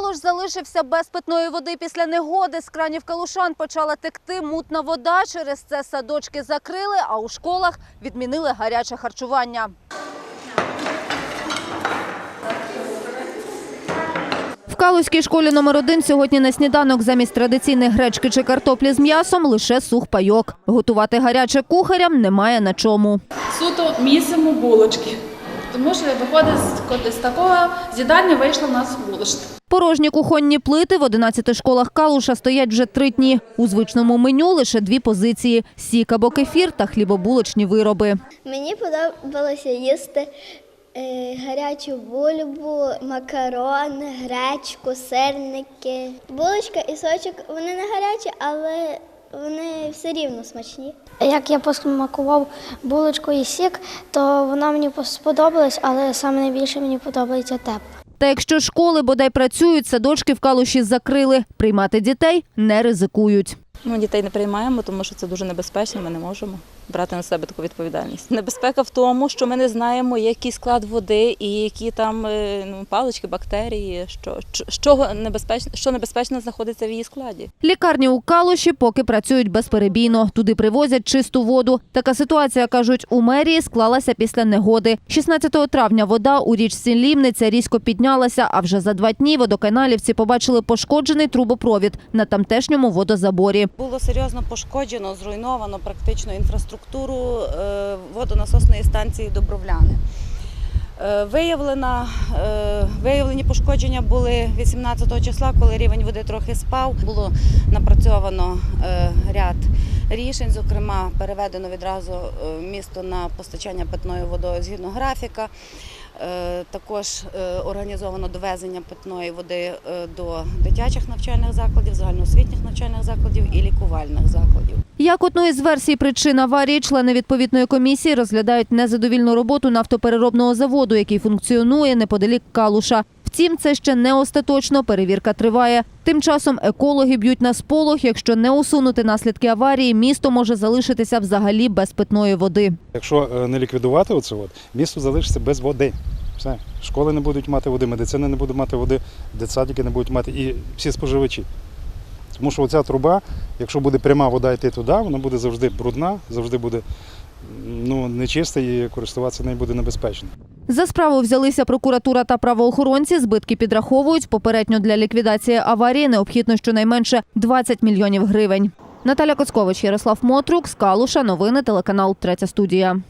Калуш залишився без питної води після негоди. З кранів калушан почала текти мутна вода. Через це садочки закрили, а у школах відмінили гаряче харчування. В Калузькій школі номер один сьогодні на сніданок замість традиційних гречки чи картоплі з м'ясом лише сухпайок. Готувати гаряче кухарям немає на чому. суто місимо булочки. Тому що виходить з, такого з'їдання вийшло в нас булочки. Порожні кухонні плити в 11 школах Калуша стоять вже три дні. У звичному меню лише дві позиції – сік або кефір та хлібобулочні вироби. Мені подобалося їсти е, гарячу бульбу, макарони, гречку, сирники. Булочка і сочок вони не гарячі, але вони все рівно смачні. Як я посмакував булочку і сік, то вона мені сподобалась, але саме найбільше мені подобається тепла. Та якщо школи бодай працюють, садочки в Калуші закрили. Приймати дітей не ризикують. Ми дітей не приймаємо, тому що це дуже небезпечно. Ми не можемо брати на себе таку відповідальність. Небезпека в тому, що ми не знаємо, який склад води і які там е, ну, палички, бактерії, що, що небезпечно, що небезпечно знаходиться в її складі. Лікарні у Калуші поки працюють безперебійно. Туди привозять чисту воду. Така ситуація, кажуть, у мерії склалася після негоди. 16 травня вода у річці Лімниця різко піднялася, а вже за два дні водоканалівці побачили пошкоджений трубопровід на тамтешньому водозаборі. Було серйозно пошкоджено, зруйновано практично інфраструктуру е, водонасосної станції Добровляни. Е, Виявлена, е, виявлені пошкодження були 18 числа, коли рівень води трохи спав. Було напрацьовано ряд рішень, зокрема, переведено відразу місто на постачання питною водою згідно графіка. Е, Також е, організовано довезення питної води е, до дитячих навчальних закладів, загальноосвітніх навчальних закладів і лікувальних закладів. Як одну із версій причин аварії, члени відповідної комісії розглядають незадовільну роботу нафтопереробного заводу, який функціонує неподалік Калуша. Втім, це ще не остаточно. Перевірка триває. Тим часом екологи б'ють на сполох. Якщо не усунути наслідки аварії, місто може залишитися взагалі без питної води. Якщо е, не ліквідувати оце, от, місто залишиться без води. Все. Школи не будуть мати води, медицина не буде мати води, дитсадики не будуть мати і всі споживачі. Тому що оця труба, якщо буде пряма вода йти туди, вона буде завжди брудна, завжди буде ну, нечиста і користуватися нею буде небезпечно. За справу взялися прокуратура та правоохоронці. Збитки підраховують. Попередньо для ліквідації аварії необхідно щонайменше 20 мільйонів гривень. Наталя Коцкович, Ярослав Мотрук, Скалуша. Новини телеканал Третя студія.